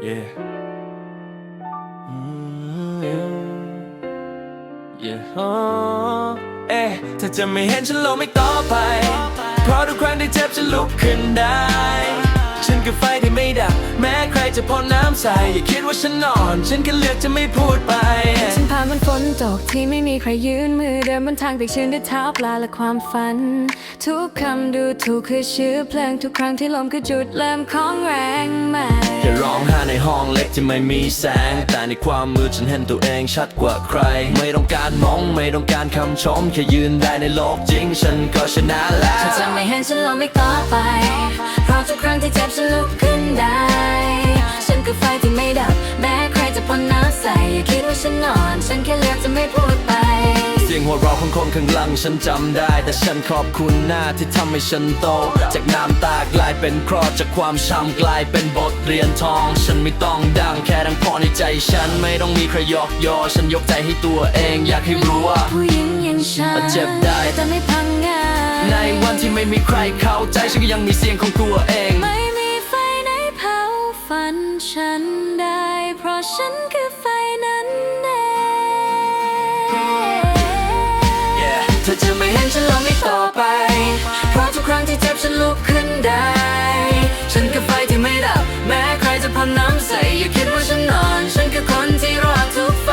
Yeah. Mm -hmm. Yeah. Oh. เอ๊ะถ้าจะไม่เห็นฉันลงไม่ต่อไป เพราะทุกครั้งที่เจ็บฉันลุกขึ้นได้ จะพ่นน้ำใส่อย่าคิดว่าฉันนอน ฉันแค่เลือกจะไม่พูดไป ฉันผ่านมันฝนตกที่ไม่มีใครยืนมือเดินบนทางที่ชื้นด้วยเท้าปลาและความฝัน ทุกคำดูถูกคือเชื้อเพลิงทุกครั้งที่ลมคือจุดเริ่มของแรงใหม่แค่ร้องไห้ในห้องเล็กที่ไม่มีแสง แต่ในความมืดฉันเห็นตัวเองชัดกว่าใคร ไม่ต้องการมองไม่ต้องการคำชมแค่ยืนได้ในโลกจริง ฉันก็ชนะแล้วเธอจะไม่เห็นฉันลงไม่ต่อไป ฉันนอน ฉันแค่เลือกจะไม่พูดไป เสียงหัวเราะของคนข้างหลังฉันจำได้ แต่ฉันขอบคุณหน้าที่ทำให้ฉันโต จากน้ำตากลายเป็นเครอจากความช้ำกลายเป็นบทเรียนทอง ฉันไม่ต้องดังแค่ดังพอในใจฉันไม่ต้องมีใครยอกยอ ฉันยกใจให้ตัวเองอยากให้รู้ว่าผู้หญิงอย่างฉันเจ็บได้แต่ไม่พังงาในวันที่ไม่มีใครเข้าใจฉันก็ยังมีเสียงของตัวเองไม่มีไฟไหนเผาฝันฉันได้ เพราะฉันคือไฟ ธอจะไม่เห็นฉันลองไม่ต่อไป เพราะทุกครั้งที่เจ็บฉันลุกขึ้นได้ ฉันคือไฟที่ไม่ดับ แม้ใครจะพันน้ำใส่อย่าคิดว่าฉันนอน ฉันคือคนที่รอทุกไฟ